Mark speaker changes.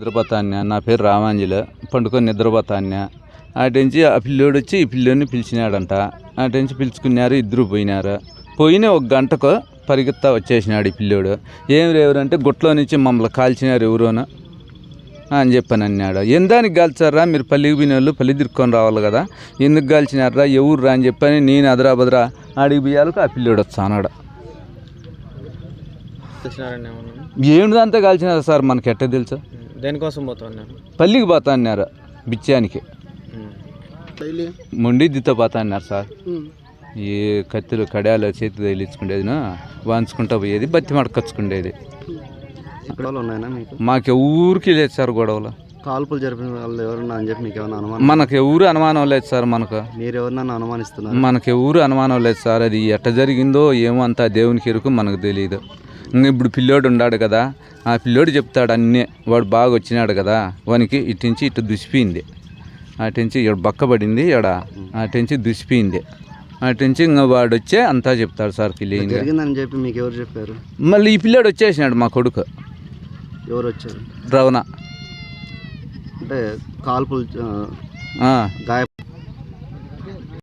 Speaker 1: నిద్రపోతాన్య? నా పేరు రామాంజలి. పండుకొని నిద్రపోతాన్య? అటుంచి ఆ పిల్లోడు వచ్చి ఈ పిల్లోని పిలిచినాడంట. అటుంచి పిలుచుకున్నారు ఇద్దరు పోయినారు. పోయిన ఒక గంటకు పరిగెత్తా వచ్చేసినాడు ఈ పిల్లోడు. ఏం ఎవరంటే గుట్లో నుంచి మమ్మల్ని కాల్చినారు ఎవరోను అని చెప్పని అన్నాడు. ఎందానికి కాల్చారా మీరు పల్లికి పోయిన వాళ్ళు పల్లి తిరుక్కొని రావాలి కదా. ఎందుకు కాల్చినారా ఎవరు రా అని చెప్పని నేను అదరా బదరా ఆడికి పోయాలకు ఆ పిల్లోడు వచ్చానాడు ఏమిదంతా కాల్చినారు సార్? మనకి ఎట్ట తెలుసు?
Speaker 2: దేనికోసం పోతున్నారు
Speaker 1: పల్లికి పోతా అన్నారు బిచ్చానికి మొండిద్దితో పోతా అన్నారు సార్. ఈ కత్తులు కడాలు చేతి తగిలించుకునేది వాంచుకుంటా పోయేది బత్తి మడకచ్చుకునేది
Speaker 3: మీకు?
Speaker 1: మాకు ఊరికి లేదు సార్ గొడవలు.
Speaker 3: కాల్పులు జరిపిన వాళ్ళు ఎవరన్నా అని చెప్పి మీకు ఏమైనా అనుమానం?
Speaker 1: మనకు ఎవరు అనుమానం లేదు సార్ మనకు.
Speaker 3: మీరు ఎవరినన్నా అనుమానిస్తున్నారు?
Speaker 1: మనకు ఎవరు అనుమానం లేదు సార్ అది ఎట్ట జరిగిందో ఏమో అంతా దేవునికి ఎరుకు మనకు తెలియదు ఇప్పుడు పిల్లోడు ఉన్నాడు కదా ఆ పిల్లోడు చెప్తాడు అన్నీ వాడు బాగా వచ్చినాడు కదా వానికి ఇటు నుంచి ఇటు దుసిపోయింది. అటు నుంచి ఇక్కడ బక్కబడింది ఇక్కడ అటు నుంచి దుసిపోయింది. అటు నుంచి ఇంకా వాడు వచ్చే అంతా చెప్తాడు సార్
Speaker 3: జరిగిందని చెప్పి మీకు ఎవరు చెప్పారు?
Speaker 1: మళ్ళీ ఈ పిల్లోడు వచ్చేసినాడు మా కొడుకు.
Speaker 3: ఎవరు వచ్చారు?
Speaker 1: రవణ.
Speaker 3: అంటే కాల్పులు గాయ